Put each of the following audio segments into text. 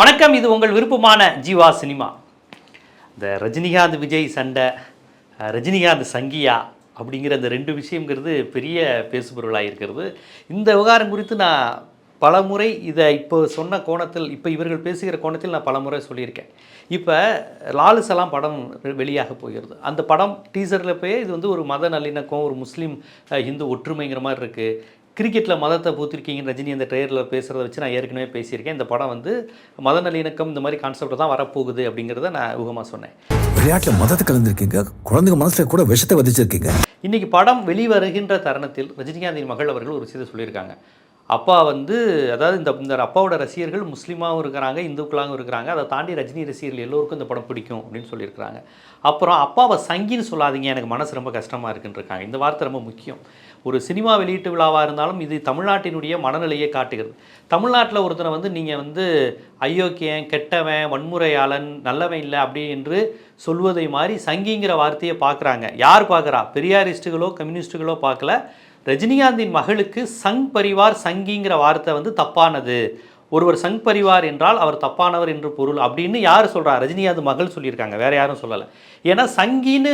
வணக்கம் இது உங்கள் விருப்பமான ஜீவா சினிமா. இந்த ரஜினிகாந்த் விஜய் சண்டை ரஜினிகாந்த் சங்கியா அப்படிங்கிற அந்த ரெண்டு விஷயங்கிறது பெரிய பேசுபொருளாக இருக்கிறது. இந்த விவகாரம் குறித்து நான் பலமுறை இதை இப்போ சொன்ன கோணத்தில் இப்போ இவர்கள் பேசுகிற கோணத்தில் நான் பலமுறை சொல்லியிருக்கேன். இப்போ லாலு சலாம் படம் வெளியாக போகிறது. அந்த படம் டீசரில் போய் இது வந்து ஒரு மத நல்லிணக்கம் ஒரு முஸ்லீம் ஹிந்து இந்து ஒற்றுமைங்கிற மாதிரி இருக்குது கிரிக்கெட்டில் மதத்தை பூத்திருக்கீங்க ரஜினி அந்த ட்ரெயரில் பேசுகிறத வச்சு நான் ஏற்கனவே பேசியிருக்கேன். இந்த படம் வந்து மத நல்லிணக்கம் இந்த மாதிரி கான்செப்ட் தான் வரப்போகுது அப்படிங்கிறத நான் ஊகமாக சொன்னேன். விளையாட்டுல மதத்தை கலந்துருக்கீங்க குழந்தைங்க மனசுல கூட விஷத்தை விதைச்சிருக்கீங்க. இன்னைக்கு படம் வெளிவருகின்ற தருணத்தில் ரஜினிகாந்தின் மகள் அவர்கள் ஒரு விஷயத்தை சொல்லியிருக்காங்க. அப்பா வந்து அதாவது இந்த இந்த அப்பாவோட ரசிகர்கள் முஸ்லீமாகவும் இருக்கிறாங்க இந்துக்களாகவும் இருக்கிறாங்க. அதை தாண்டி ரஜினி ரசிகர்கள் எல்லோருக்கும் இந்த படம் பிடிக்கும் அப்படின்னு சொல்லியிருக்கிறாங்க. அப்புறம் அப்பாவை சங்கின்னு சொல்லாதீங்க எனக்கு மனசு ரொம்ப கஷ்டமாக இருக்குன்னு இருக்காங்க இந்த வார்த்தை ரொம்ப முக்கியம். ஒரு சினிமா வெளியீட்டு விழாவாக இருந்தாலும் இது தமிழ்நாட்டினுடைய மனநிலையை காட்டுகிறது. தமிழ்நாட்டில் ஒருத்தனை வந்து நீங்கள் வந்து அயோக்கியன் கெட்டவன் வன்முறையாளன் நல்லவன் இல்லை அப்படி என்று சொல்வதை மாதிரி சங்கிங்கிற வார்த்தையை பார்க்குறாங்க யார் பார்க்குறா பெரியாரிஸ்ட்டுகளோ கம்யூனிஸ்ட்டுகளோ பார்க்கல ரஜினிகாந்தின் மகளுக்கு சங் பரிவார் சங்கிங்கிற வார்த்தை வந்து தப்பானது. ஒருவர் சங் பரிவார் என்றால் அவர் தப்பானவர் என்று பொருள் அப்படின்னு யார் சொல்றா? ரஜினிகாந்த் மகள் சொல்லியிருக்காங்க. வேறு யாரும் சொல்லலை. ஏன்னா சங்கின்னு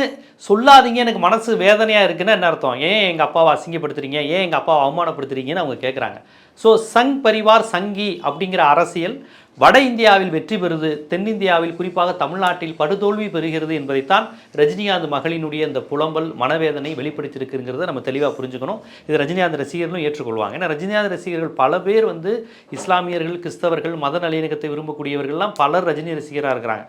சொல்லாதீங்க. எனக்கு மனசு வேதனையாக இருக்குன்னு என்ன அர்த்தம்? ஏன் எங்கள் அப்பாவை அசிங்கப்படுத்துறீங்க? ஏன் எங்கள் அப்பாவை அவமானப்படுத்துறீங்கன்னு அவங்க கேட்குறாங்க ஸோ சங் பரிவார் சங்கி அப்படிங்கிற அரசியல் வட இந்தியாவில் வெற்றி பெறுது. தென்னிந்தியாவில் குறிப்பாக தமிழ்நாட்டில் படுதோல்வி பெறுகிறது என்பதைத்தான் ரஜினிகாந்த் மகளினுடைய இந்த புலம்பல் மனவேதனை வெளிப்படுத்தியிருக்குங்கிறத நம்ம தெளிவாக புரிஞ்சுக்கணும். இது ரஜினிகாந்த் ரசிகர்களும் ஏற்றுக்கொள்வாங்க. ஏன்னா ரஜினிகாந்த் ரசிகர்கள் பல பேர் வந்து இஸ்லாமியர்கள் கிறிஸ்தவர்கள் மத நல்லிணக்கத்தை விரும்பக்கூடியவர்கள்லாம் பலர் ரஜினி ரசிகராக இருக்கிறாங்க.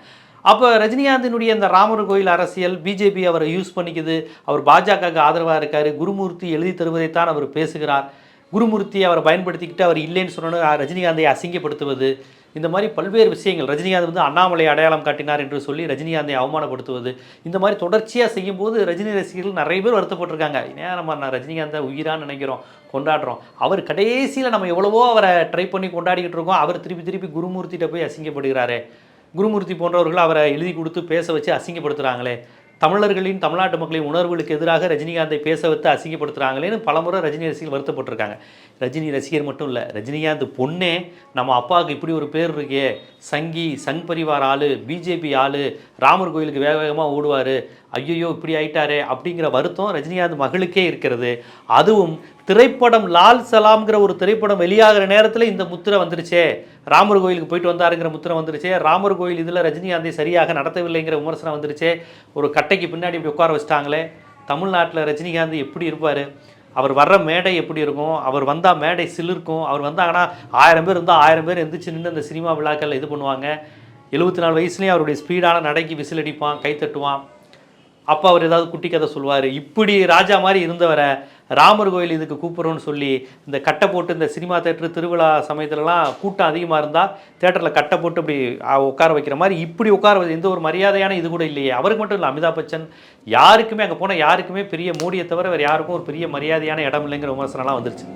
அப்போ ரஜினிகாந்தினுடைய இந்த ராமர் கோயில் அரசியல் பிஜேபி அவரை யூஸ் பண்ணிக்குது. அவர் பாஜகவுக்கு ஆதரவாக இருக்கார். குருமூர்த்தி எழுதி தருவதைத்தான் அவர் பேசுகிறார். குருமூர்த்தியை அவரை பயன்படுத்திக்கிட்டு அவர் இல்லைன்னு சொன்னோன்னு ரஜினிகாந்தை அசிங்கப்படுத்துவது இந்த மாதிரி பல்வேறு விஷயங்கள் ரஜினிகாந்த் வந்து அண்ணாமலை அடையாளம் காட்டினார் என்று சொல்லி ரஜினிகாந்தை அவமானப்படுத்துவது இந்த மாதிரி தொடர்ச்சியாக செய்யும்போது ரஜினி ரசிகர்கள் நிறைய பேர் வருத்தப்பட்டிருக்காங்க. ஏன் நம்ம நான் ரஜினிகாந்தை உயிரான்னு நினைக்கிறோம் கொண்டாடுறோம். அவர் கடைசியில் நம்ம எவ்வளவோ அவரை ட்ரை பண்ணி கொண்டாடிக்கிட்டு இருக்கோம் அவர் திருப்பி திருப்பி குருமூர்த்திகிட்ட போய் அசிங்கப்படுகிறாரே. குருமூர்த்தி போன்றவர்கள் அவரை எழுதி கொடுத்து பேச வச்சு அசிங்கப்படுத்துகிறாங்களே தமிழர்களின் தமிழ்நாட்டு மக்களின் உணர்வுகளுக்கு எதிராக ரஜினிகாந்தை பேச வைத்து அசிங்கப்படுத்துகிறாங்களேன்னு பலமுறை ரஜினி ரசிகர்கள் வருத்தப்பட்டிருக்காங்க. ரஜினி ரசிகர் மட்டும் இல்லை ரஜினிகாந்த் பொண்ணே நம்ம அப்பாவுக்கு இப்படி ஒரு பேர் இருக்கே சங்கி சங் பரிவார் ஆளு பிஜேபி ஆளு ராமர் கோயிலுக்கு வேக வேகமாக ஓடுவார் ஐயோ இப்படி ஆயிட்டாரே அப்படிங்கிற வருத்தம் ரஜினிகாந்த் மகளுக்கே இருக்கிறது. அதுவும் திரைப்படம் லால் சலாம்ங்கிற ஒரு திரைப்படம் வெளியாகிற நேரத்தில் இந்த முத்திரை வந்துருச்சே. ராமர் கோயிலுக்கு போயிட்டு வந்தாருங்கிற முத்திரை வந்துருச்சே. ராமர் கோயில் இதில் ரஜினிகாந்தை சரியாக நடத்தவில்லைங்கிற விமர்சனம் வந்துருச்சே. ஒரு கட்டைக்கு பின்னாடி இப்படி உட்கார வச்சிட்டாங்களே. தமிழ்நாட்டில் ரஜினிகாந்த் எப்படி இருப்பார்? அவர் வர்ற மேடை எப்படி இருக்கும்? அவர் வந்தால் மேடை சிலிருக்கும். அவர் வந்தாங்கன்னா ஆயிரம் பேர் இருந்தால் ஆயிரம் பேர் எந்திரிச்சு நின்று அந்த சினிமா விழாக்களில் இது பண்ணுவாங்க. எழுபத்தி நாலு வயசுலேயும் அவருடைய ஸ்பீடான நடைக்கு விசில் அடிப்பான் கை தட்டுவான். அப்போ அவர் ஏதாவது குட்டி கதை சொல்லுவார். இப்படி ராஜா மாதிரி இருந்தவரை ராமர் கோயில் இதுக்கு கூப்பிட்றோன்னு சொல்லி இந்த கட்டை போட்டு இந்த சினிமா தேட்டர் திருவிழா சமயத்துலலாம் கூட்டம் அதிகமாக இருந்தால் தேட்டரில் கட்டை போட்டு இப்படி உட்கார வைக்கிற மாதிரி இப்படி உட்கார எந்த ஒரு மரியாதையான இது கூட இல்லையே. அவருக்கு மட்டும் இல்லை அமிதாப் பச்சன் யாருக்குமே அங்கே போனால் யாருக்குமே பெரிய மோடியை தவிர வேறு யாருக்கும் ஒரு பெரிய மரியாதையான இடம் இல்லைங்கிற விமர்சனம்லாம் வந்துருச்சு.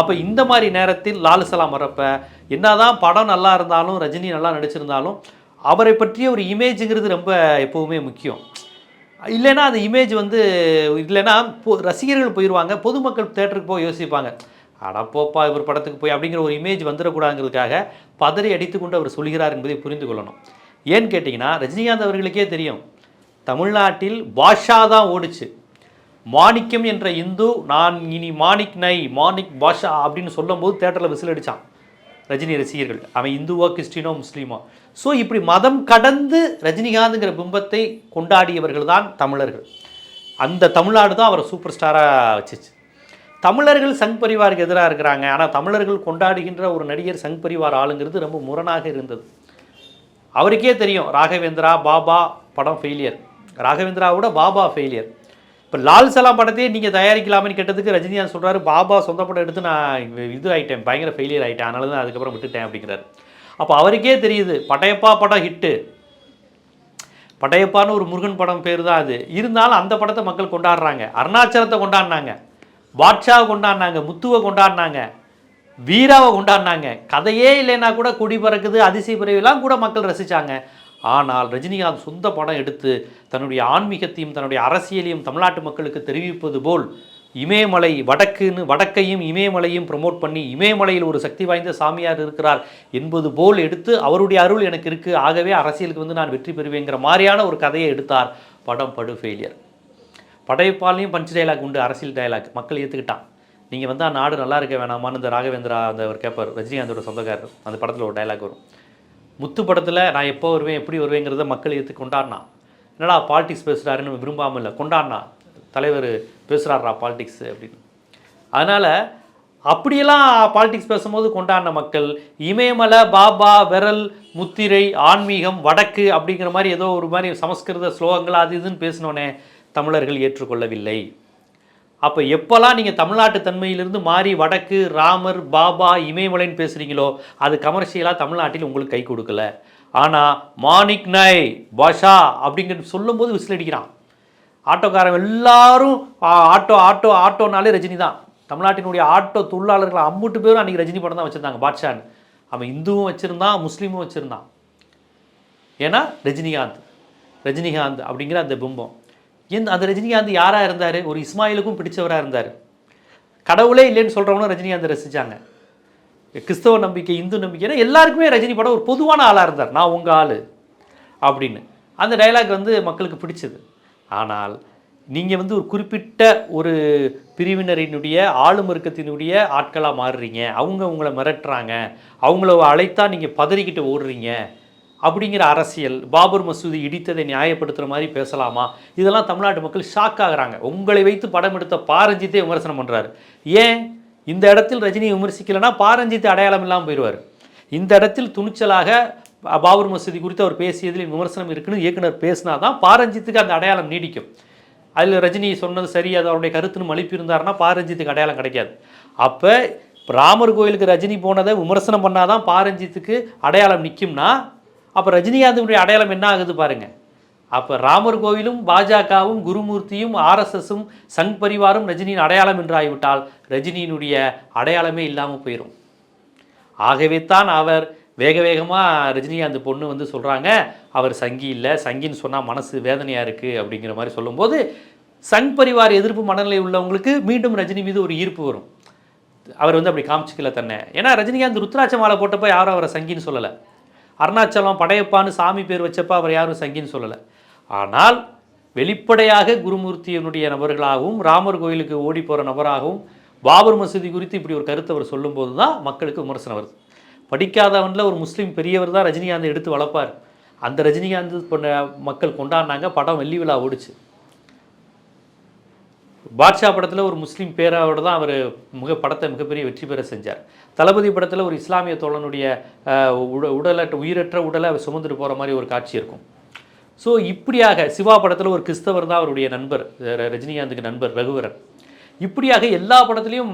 அப்போ இந்த மாதிரி நேரத்தில் லாலு சலாம் என்ன என்னதான் படம் நல்லா இருந்தாலும் ரஜினி நல்லா நடிச்சிருந்தாலும் அவரை பற்றிய ஒரு இமேஜுங்கிறது ரொம்ப எப்போவுமே முக்கியம். இல்லைன்னா அந்த இமேஜ் வந்து இல்லைன்னா ரசிகர்கள் போயிடுவாங்க பொதுமக்கள் தேட்டருக்கு போய் யோசிப்பாங்க. அடப்போப்பா இவர் படத்துக்கு போய் அப்படிங்கிற ஒரு இமேஜ் வந்துடக்கூடாதுங்கிறதுக்காக பதறி அடித்துக்கொண்டு அவர் சொல்கிறார் என்பதை புரிந்து கொள்ளணும். ஏன்னு கேட்டிங்கன்னா ரஜினிகாந்த் அவர்களுக்கே தெரியும். தமிழ்நாட்டில் பாஷா தான் ஓடுச்சு. மாணிக்கம் என்ற இந்து நான் இனி மாணிக் நை மாணிக் பாஷா அப்படின்னு சொல்லும்போது தேட்டரில் விசில் அடிச்சான். ரஜினி ரசிகர்கள். அவன் இந்துவோ கிறிஸ்டினோ முஸ்லீமோ. ஸோ இப்படி மதம் கடந்து ரஜினிகாந்துங்கிற பிம்பத்தை கொண்டாடியவர்கள் தான் தமிழர்கள். அந்த தமிழ்நாடு தான் அவரை சூப்பர் ஸ்டாராக வச்சுச்சு. தமிழர்கள் சங் பரிவாருக்கு எதிராக இருக்கிறாங்க. ஆனால் தமிழர்கள் கொண்டாடுகின்ற ஒரு நடிகர் சங் பரிவார் ஆளுங்கிறது ரொம்ப முரணாக இருந்தது. அவருக்கே தெரியும் ராகவேந்திரா பாபா படம் ஃபெயிலியர் ராகவேந்திராவோட பாபா ஃபெயிலியர் இப்போ லால் சலாம் படத்தையே நீங்கள் தயாரிக்கலாம்னு கேட்டதுக்கு ரஜினிகாந்த் சொல்கிறாரு பாபா சொந்த படம் எடுத்து நான் இது ஆகிட்டேன் பயங்கர ஃபெயிலியர் ஆகிட்டேன் அதனால தான் அதுக்கப்புறம் விட்டுட்டேன் அப்படிங்கிறாரு. அப்போ அவருக்கே தெரியுது படையப்பா படம் ஹிட்டு படையப்பான்னு ஒரு முருகன் படம் பேர் தான் அது. இருந்தாலும் அந்த படத்தை மக்கள் கொண்டாடுறாங்க. அருணாச்சலத்தை கொண்டாடினாங்க. பாட்ஷாவை கொண்டாடினாங்க. முத்துவை கொண்டாடினாங்க. வீராவை கொண்டாடினாங்க. கதையே இல்லைன்னா கூட கொடி பறக்குது அதிசய பிறவிலாம் கூட மக்கள் ரசித்தாங்க ஆனால் ரஜினிகாந்த் சொந்த படம் எடுத்து தன்னுடைய ஆன்மீகத்தையும் தன்னுடைய அரசியலையும் தமிழ்நாட்டு மக்களுக்கு தெரிவிப்பது போல் இமயமலை வடக்குன்னு வடக்கையும் இமயமலையும் ப்ரமோட் பண்ணி இமயமலையில் ஒரு சக்தி வாய்ந்த சாமியார் இருக்கிறார் என்பது போல் எடுத்து அவருடைய அருள் எனக்கு இருக்குது ஆகவே அரசியலுக்கு வந்து நான் வெற்றி பெறுவேங்கிற மாதிரியான ஒரு கதையை எடுத்தார். படம் படு ஃபெயிலியர் படைப்பாலையும் பஞ்ச் டயலாக் உண்டு அரசியல் டயலாக் மக்கள் ஏற்றுக்கிட்டான் நீங்கள் வந்து நாடு நல்லா இருக்க வேணாமான்னு இந்த ராகவேந்திரா அந்த ஒரு கேப்பர். ரஜினிகாந்தோட சொந்தக்காரர். அந்த படத்தில் ஒரு டயலாக் வரும். முத்து படத்தில் நான் எப்போ வருவேன் எப்படி வருவேங்கிறத மக்கள் ஏற்று கொண்டாடினா. என்னடா பாலிடிக்ஸ் பேசுகிறாருன்னு விரும்பாமல் இல்லை கொண்டாடினா. தலைவர் பேசுகிறாரா பாலிடிக்ஸ் அப்படின்னு. அதனால் அப்படியெல்லாம் பாலிடிக்ஸ் பேசும்போது கொண்டாடின மக்கள் இமயமலை பாபா விரல் முத்திரை ஆன்மீகம் வடக்கு அப்படிங்கிற மாதிரி ஏதோ ஒரு மாதிரி சமஸ்கிருத ஸ்லோகங்கள் அது இதுன்னு பேசினோன்னே தமிழர்கள் ஏற்றுக்கொள்ளவில்லை. அப்போ எப்போல்லாம் நீங்கள் தமிழ்நாட்டு தன்மையிலிருந்து மாறி வடக்கு ராமர் பாபா இமயமலைன்னு பேசுகிறீங்களோ அது கமர்ஷியலாக தமிழ்நாட்டில் உங்களுக்கு கை கொடுக்கல. ஆனால் மாணிக் நாய் பாஷா அப்படிங்கிறது சொல்லும்போது விசில் அடிக்கிறான். ஆட்டோக்காரன் எல்லாரும் ஆ, ஆட்டோ ஆட்டோ ஆட்டோனாலே ரஜினி தான். தமிழ்நாட்டினுடைய ஆட்டோ தொழிலாளர்கள் அம்முட்டு பேரும் அன்றைக்கி ரஜினி படம் தான் வச்சுருந்தாங்க பாட்ஷான்னு. அவன் இந்துவும் வச்சுருந்தான் முஸ்லீமும் வச்சுருந்தான். ஏன்னா ரஜினிகாந்த் ரஜினிகாந்த் அப்படிங்கிற அந்த பிம்பம். எந்த அந்த ரஜினிகாந்த் யாராக இருந்தார்? ஒரு இஸ்மாயிலுக்கும் பிடிச்சவராக இருந்தார். கடவுளே இல்லைன்னு சொல்கிறவனும் ரஜினிகாந்த் ரசித்தாங்க கிறிஸ்தவ நம்பிக்கை இந்து நம்பிக்கைனா எல்லாருக்குமே ரஜினி படம் ஒரு பொதுவான ஆளாக இருந்தார். நான் உங்கள் ஆள். அப்படின்னு. அந்த டைலாக் வந்து மக்களுக்கு பிடிச்சது. ஆனால் நீங்கள் வந்து ஒரு குறிப்பிட்ட ஒரு பிரிவினரினுடைய ஆளும் வர்க்கத்தினுடைய ஆட்களாக மாறுறீங்க. அவங்க உங்களை மிரட்டுறாங்க. அவங்கள அழைத்தா நீங்கள் பதறிக்கிட்டு ஓடுறீங்க. அப்படிங்கிற அரசியல் பாபர் மசூதி இடித்ததை நியாயப்படுத்துகிற மாதிரி பேசலாமா? இதெல்லாம் தமிழ்நாட்டு மக்கள் ஷாக் ஆகிறாங்க. உங்களை வைத்து படம் எடுத்த பாரஞ்சித்தே விமர்சனம் பண்ணுறாரு ஏன்? இந்த இடத்தில் ரஜினியை விமர்சிக்கலைன்னா பாரஞ்சித்து அடையாளம் இல்லாமல் போயிடுவார். இந்த இடத்தில் துணிச்சலாக பாபர் மசூதி குறித்து அவர் பேசியதில் விமர்சனம் இருக்குன்னு இயக்குனர் பேசினா தான் பாரஞ்சித்துக்கு அந்த அடையாளம் நீடிக்கும். அதில் ரஜினி சொன்னது சரி அது அவருடைய கருத்துன்னு மலிப்பு இருந்தாருன்னா பாரஞ்சித்துக்கு அடையாளம் கிடைக்காது. அப்போ ராமர் கோயிலுக்கு ரஜினி போனதை விமர்சனம் பண்ணாதான் பாரஞ்சித்துக்கு அடையாளம் நிற்கும்னா அப்போ ரஜினிகாந்தினுடைய அடையாளம் என்ன ஆகுது பாருங்க. அப்போ ராமர் கோவிலும் பாஜகவும் குருமூர்த்தியும் ஆர்எஸ்எஸும் சங் பரிவாரும் ரஜினியின் அடையாளம் என்று ஆகிவிட்டால் ரஜினியினுடைய அடையாளமே இல்லாமல் போயிடும் ஆகவே தான் அவர் வேக வேகமாக ரஜினிகாந்த் பொண்ணு வந்து சொல்கிறாங்க அவர் சங்கி இல்லை சங்கின்னு சொன்னால் மனசு வேதனையாக இருக்குது அப்படிங்கிற மாதிரி சொல்லும்போது சங் பரிவார் எதிர்ப்பு மனநிலை உள்ளவங்களுக்கு மீண்டும் ரஜினி மீது ஒரு ஈர்ப்பு வரும். அவர் வந்து அப்படி காமிச்சிக்கல தன்னை. ஏன்னா ரஜினிகாந்த் ருத்ராட்ச மாலை போட்டப்போ யாரும் அவரை சங்கின்னு சொல்லலை. அருணாச்சலம் படையப்பான்னு சாமி பேர் வச்சப்ப அவர் யாரும் சங்கின்னு சொல்லலை. ஆனால் வெளிப்படையாக குருமூர்த்தியினுடைய நபர்களாகவும் ராமர் கோயிலுக்கு ஓடி போகிற நபராகவும் பாபர் மசூதி குறித்து இப்படி ஒரு கருத்தை அவர் சொல்லும்போது தான் மக்களுக்கு விமர்சனம் வருது. படிக்காதவனில் ஒரு முஸ்லீம் பெரியவர் தான் ரஜினிகாந்த் எடுத்து வளர்ப்பார். அந்த ரஜினிகாந்த் பண்ண மக்கள் கொண்டாடினாங்க படம் வெள்ளி விழா ஓடிச்சு. பாட்ஷா படத்தில் ஒரு முஸ்லீம் பேராவோட தான் அவர் மிக படத்தை மிகப்பெரிய வெற்றி பெற செஞ்சார். தளபதி படத்தில் ஒரு இஸ்லாமிய தோழனுடைய அஹ், உட உடலற்ற உயிரற்ற உடலை அவர் சுமந்துட்டு போகிற மாதிரி ஒரு காட்சி இருக்கும். ஸோ இப்படியாக சிவா படத்தில் ஒரு கிறிஸ்தவர் தான் அவருடைய நண்பர் ரஜினிகாந்துக்கு நண்பர் ரகுவரன். இப்படியாக எல்லா படத்துலையும்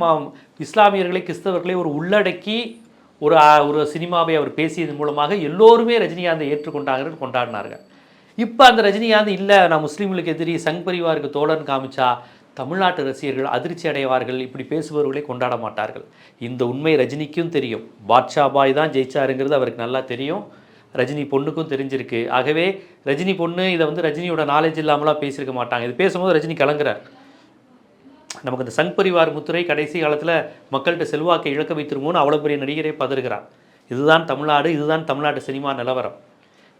இஸ்லாமியர்களை கிறிஸ்தவர்களை ஒரு உள்ளடக்கி ஒரு ஒரு சினிமாவை அவர் பேசியதன் மூலமாக எல்லோருமே ரஜினிகாந்தை ஏற்றுக்கொண்டாங்க கொண்டாடினார்கள். இப்போ அந்த ரஜினிகாந்த் இல்லை நான் முஸ்லீம்களுக்கு எதிரி சங் பரிவாருக்கு தோழன் காமிச்சா தமிழ்நாட்டு ரசிகர்கள் அதிர்ச்சி அடைவார்கள் இப்படி பேசுபவர்களை கொண்டாட மாட்டார்கள். இந்த உண்மை ரஜினிக்கும் தெரியும். பாட்ஷா பாய் தான் ஜெயிச்சாருங்கிறது அவருக்கு நல்லா தெரியும். ரஜினி பொண்ணுக்கும் தெரிஞ்சிருக்கு. ஆகவே ரஜினி பொண்ணு இதை வந்து ரஜினியோட நாலேஜ் இல்லாமலாம் பேசியிருக்க மாட்டாங்க. இது பேசும்போது ரஜினி கலங்குறார். நமக்கு இந்த சங் பரிவார் முத்துரை கடைசி காலத்தில் மக்கள்கிட்ட செல்வாக்கை இழக்க வைத்திருமோன்னு அவ்வளோ பெரிய நடிகரே பதறுகிறார். இதுதான் தமிழ்நாடு இதுதான் தமிழ்நாட்டு சினிமா நிலவரம்.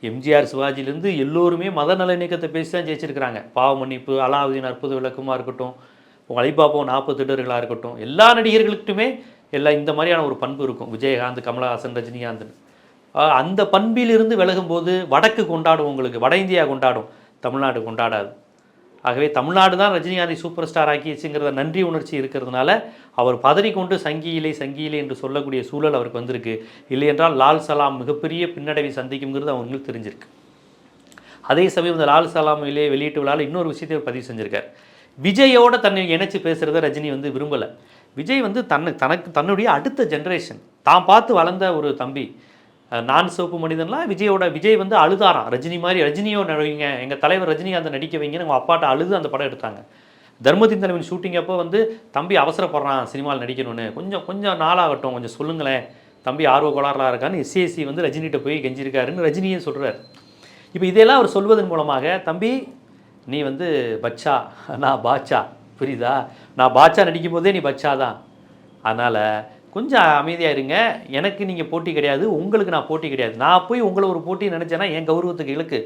எம்ஜிஆர் சிவாஜிலேருந்து எல்லோருமே மத நல பேசி தான் ஜெயிச்சிருக்கிறாங்க. பாவ மன்னிப்பு அலாவுதீன் அற்புத விளக்கமாக இருக்கட்டும் அலிபாபா நாற்பது திடர்களாக இருக்கட்டும் எல்லா நடிகர்களுக்குமே எல்லா இந்த மாதிரியான ஒரு பண்பு இருக்கும். விஜயகாந்த் கமலஹாசன் ரஜினிகாந்த் அந்த பண்பிலிருந்து விலகும்போது வடக்கு கொண்டாடும் உங்களுக்கு வட இந்தியா கொண்டாடும் தமிழ்நாடு கொண்டாடாது. ஆகவே தமிழ்நாடு தான் ரஜினிகாந்தை சூப்பர் ஸ்டார் ஆக்கிடுச்சுங்கிறத நன்றி உணர்ச்சி இருக்கிறதுனால அவர் பதறிக்கொண்டு சங்கியிலே சங்கியிலே என்று சொல்லக்கூடிய சூழல் அவருக்கு வந்திருக்கு. இல்லையென்றால் லால் சலாம் மிகப்பெரிய பின்னடைவை சந்திக்குங்கிறது அவங்களுக்கு தெரிஞ்சிருக்கு. அதே சமயம் இந்த லால் சலாமிலே வெளியீட்டு விழாவில் இன்னொரு விஷயத்தை அவர் பதிவு செஞ்சிருக்கார். விஜயோட தன்னை இணைச்சு பேசுகிறத ரஜினி வந்து விரும்பலை. விஜய் வந்து தன்னை தனக்கு தன்னுடைய அடுத்த ஜென்ரேஷன் தான் பார்த்து வளர்ந்த ஒரு தம்பி நான் சிவப்பு மனிதன்லாம் விஜயோட விஜய் வந்து அழுதாராம். ரஜினி மாதிரி ரஜினியோ நடிங்க எங்கள் தலைவர் ரஜினிகாந்த் நடிக்க வைங்கன்னு அவங்க அப்பாட்ட அழுது அந்த படம் எடுத்தாங்க. தர்மத்தின் தலைவன் ஷூட்டிங் அப்போ வந்து தம்பி அவசரப்படுறான் சினிமாவில் நடிக்கணும்னு. கொஞ்சம் கொஞ்சம் நாளாகட்டும் கொஞ்சம் சொல்லுங்களேன். தம்பி ஆர்வ கோளாறுலாம் இருக்கான்னு எஸ்சிஎஸ்சி வந்து ரஜினிகிட்ட போய் கெஞ்சிருக்காருன்னு ரஜினியே சொல்கிறார் இப்போ இதெல்லாம் அவர் சொல்வதன் மூலமாக தம்பி நீ வந்து பச்சா நான் பாச்சா புரியுதா? நான் பாட்சா நடிக்கும் போதே நீ பச்சா தான் அதனால் கொஞ்சம் அமைதியாக இருங்க. எனக்கு நீங்கள் போட்டி கிடையாது. உங்களுக்கு நான் போட்டி கிடையாது. நான் போய் உங்களை ஒரு போட்டி நினச்சேன்னா என் கௌரவத்துக்கு இழுக்கு.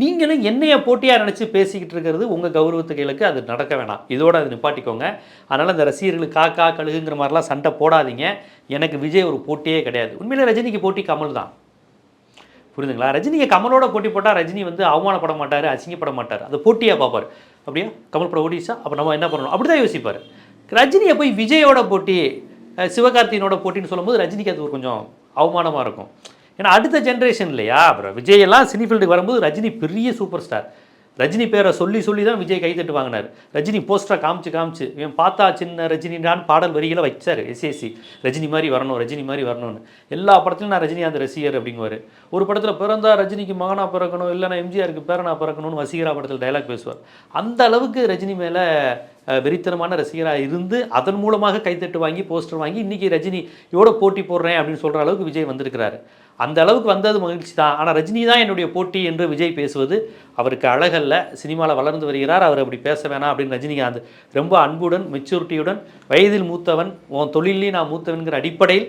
நீங்களும் என்னைய போட்டியாக நினச்சி பேசிக்கிட்டு இருக்கிறது உங்கள் கௌரவத்துக்கு இழுக்கு. அது நடக்க வேணாம். இதோட அது நிப்பாட்டிக்கோங்க. அதனால் இந்த ரசிகர்களுக்கு காக்கா கழுகுங்கிற மாதிரிலாம் சண்டை போடாதீங்க. எனக்கு விஜய் ஒரு போட்டியே கிடையாது. உண்மையிலே ரஜினிக்கு போட்டி கமல் தான். புரியுதுங்களா? ரஜினியை கமலோட போட்டி போட்டால் ரஜினி வந்து அவமானப்பட மாட்டார் அசிங்கப்பட மாட்டார். அது போட்டியாக பார்ப்பார் அப்படியா? கமல் படம் ஓடிச்சா அப்போ நம்ம என்ன பண்ணணும்? அப்படி தான் யோசிப்பார். ரஜினியை போய் விஜயோட போட்டி சிவகார்த்தியனோட போட்டின்னு சொல்லும்போது ரஜினிக்கு அது ஒரு கொஞ்சம் அவமானமாக இருக்கும். ஏன்னா அடுத்த ஜென்ரேஷன் இல்லையா? அப்புறம் விஜய் எல்லாம் சினி ஃபீல்டுக்கு வரும்போது ரஜினி பெரிய சூப்பர் ஸ்டார் ரஜினி பேரை சொல்லி சொல்லி தான் விஜய் கைத்தட்டு வாங்கினார். ரஜினி போஸ்டரை காமிச்சு காமிச்சு இவன் பார்த்தா சின்ன ரஜினிடான் பாடல் வரிகளை வச்சார் எஸ்ஏசி ரஜினி மாதிரி வரணும் ரஜினி மாதிரி வரணும்னு. எல்லா படத்துலையும் நான் ரஜினிகாந்த் ரசிகர் அப்படிங்குவார். ஒரு படத்தில் பிறந்தா ரஜினிக்கு மகனா பிறக்கணும் இல்லைனா எம்ஜிஆருக்கு பேரனா பிறக்கணும்னு வசீகரா படத்தில் டைலாக் பேசுவார். அந்த அளவுக்கு ரஜினி மேலே வெறித்தனமான ரசிகராக இருந்து அதன் மூலமாக கைத்தட்டு வாங்கி போஸ்டர் வாங்கி இன்றைக்கி ரஜினி போட்டி போடுறேன் அப்படின்னு சொல்கிற அளவுக்கு விஜய் வந்திருக்கிறாரு. அந்த அளவுக்கு வந்தது மகிழ்ச்சி தான். ஆனால் ரஜினி தான் என்னுடைய போட்டி என்று விஜய் பேசுவது அவருக்கு அழகல்ல. சினிமாவில் வளர்ந்து வருகிறார். அவர் அப்படி பேச வேணாம் அப்படின்னு ரஜினிகாந்த் ரொம்ப அன்புடன் மெச்சூரிட்டியுடன் வயதில் மூத்தவன் உன் தொழிலையும் நான் மூத்தவன்கிற அடிப்படையில்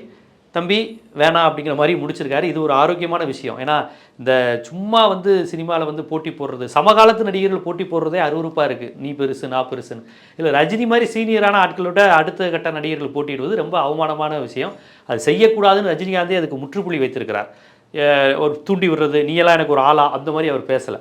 தம்பி வேணாம் அப்படிங்கிற மாதிரி முடிச்சிருக்காரு. இது ஒரு ஆரோக்கியமான விஷயம். ஏன்னா இந்த சும்மா வந்து சினிமாவில் வந்து போட்டி போடுறது சமகாலத்து நடிகர்கள் போட்டி போடுறதே அருவருப்பாக இருக்குது நீ பெருசு நான் பெருசுன்னு. இல்லை ரஜினி மாதிரி சீனியரான ஆட்களோட அடுத்த கட்ட நடிகர்கள் போட்டியிடுவது ரொம்ப அவமானமான விஷயம். அது செய்யக்கூடாதுன்னு ரஜினிகாந்தே அதுக்கு முற்றுப்புள்ளி வைத்திருக்கிறார். ஒரு தூண்டி விடுறது நீயெல்லாம் எனக்கு ஒரு ஆளா? அந்த மாதிரி அவர் பேசலை.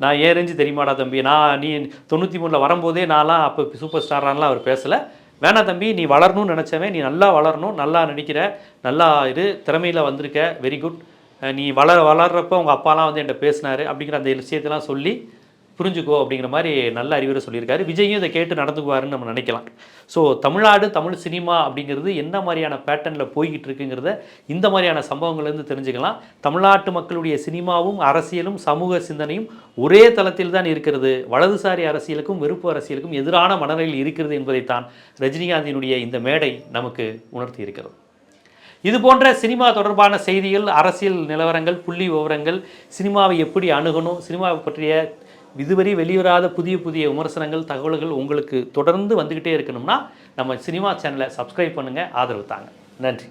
நான் ஏன் தெரியுமாடா தம்பி? நான் நீ தொண்ணூற்றி மூணில் வரும்போதே நான்லாம் அப்போ சூப்பர் ஸ்டாரான்லாம் அவர் பேசலை. வேணாம் தம்பி நீ வளரணும்னு நினச்சவன் நீ நல்லா வளரணும் நல்லா நடிக்கிற நல்லா இரு திறமையில் வந்திருக்க வெரி குட் நீ வளர வளர்கிறப்ப உங்கள் அப்பாலாம் வந்து என்கிட்ட பேசினாரு அப்படிங்கிற அந்த விஷயத்தெல்லாம் சொல்லி புரிஞ்சுக்கோ அப்படிங்கிற மாதிரி நல்ல அறிவுரை சொல்லியிருக்காரு. விஜயும் இதை கேட்டு நடந்துக்குவாருன்னு நம்ம நினைக்கலாம். ஸோ தமிழ்நாடு தமிழ் சினிமா அப்படிங்கிறது என்ன மாதிரியான பேட்டர்னில் போய்கிட்டு இருக்குங்கிறத இந்த மாதிரியான சம்பவங்கள்லேருந்து தெரிஞ்சுக்கலாம். தமிழ்நாட்டு மக்களுடைய சினிமாவும் அரசியலும் சமூக சிந்தனையும் ஒரே தளத்தில் தான் இருக்கிறது. வலதுசாரி அரசியலுக்கும் வெறுப்பு அரசியலுக்கும் எதிரான மனநிலையில் இருக்கிறது என்பதைத்தான் ரஜினிகாந்தினுடைய இந்த மேடை நமக்கு உணர்த்தி இருக்கிறது இது போன்ற சினிமா தொடர்பான செய்திகள் அரசியல் நிலவரங்கள் புள்ளி விவரங்கள் சினிமாவை எப்படி அணுகணும் சினிமாவை பற்றிய இதுவரை வெளிவராத புதிய புதிய விமர்சனங்கள் தகவல்கள் உங்களுக்கு தொடர்ந்து வந்துக்கிட்டே இருக்கணும்னா நம்ம சினிமா சேனலை சப்ஸ்கிரைப் பண்ணுங்கள் ஆதரவு தாங்க. நன்றி.